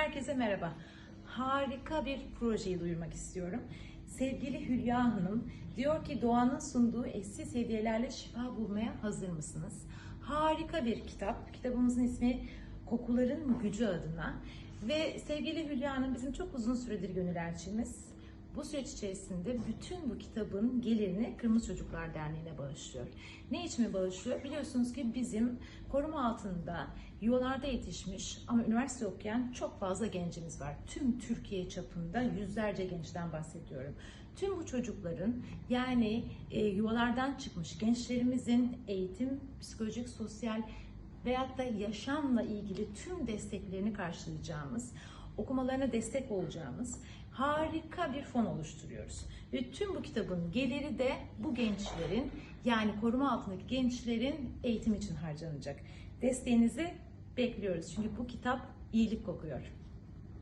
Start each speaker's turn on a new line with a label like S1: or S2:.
S1: Herkese merhaba. Harika bir projeyi duyurmak istiyorum. Sevgili Hülya Hanım diyor ki doğanın sunduğu eşsiz hediyelerle şifa bulmaya hazır mısınız? Harika bir kitap. Kitabımızın ismi Kokuların Gücü adına. Ve sevgili Hülya Hanım bizim çok uzun süredir gönül elçimiz. Bu süreç içerisinde bütün bu kitabın gelirini Kırmızı Çocuklar Derneği'ne bağışlıyor. Ne için mi bağışlıyor? Biliyorsunuz ki bizim koruma altında yuvalarda yetişmiş ama üniversite okuyan çok fazla gencimiz var. Tüm Türkiye çapında yüzlerce gençten bahsediyorum. Tüm bu çocukların yani e, yuvalardan çıkmış gençlerimizin eğitim, psikolojik, sosyal veyahut da yaşamla ilgili tüm desteklerini karşılayacağımız okumalarına destek olacağımız harika bir fon oluşturuyoruz. Ve tüm bu kitabın geliri de bu gençlerin yani koruma altındaki gençlerin eğitim için harcanacak. Desteğinizi bekliyoruz çünkü bu kitap iyilik kokuyor.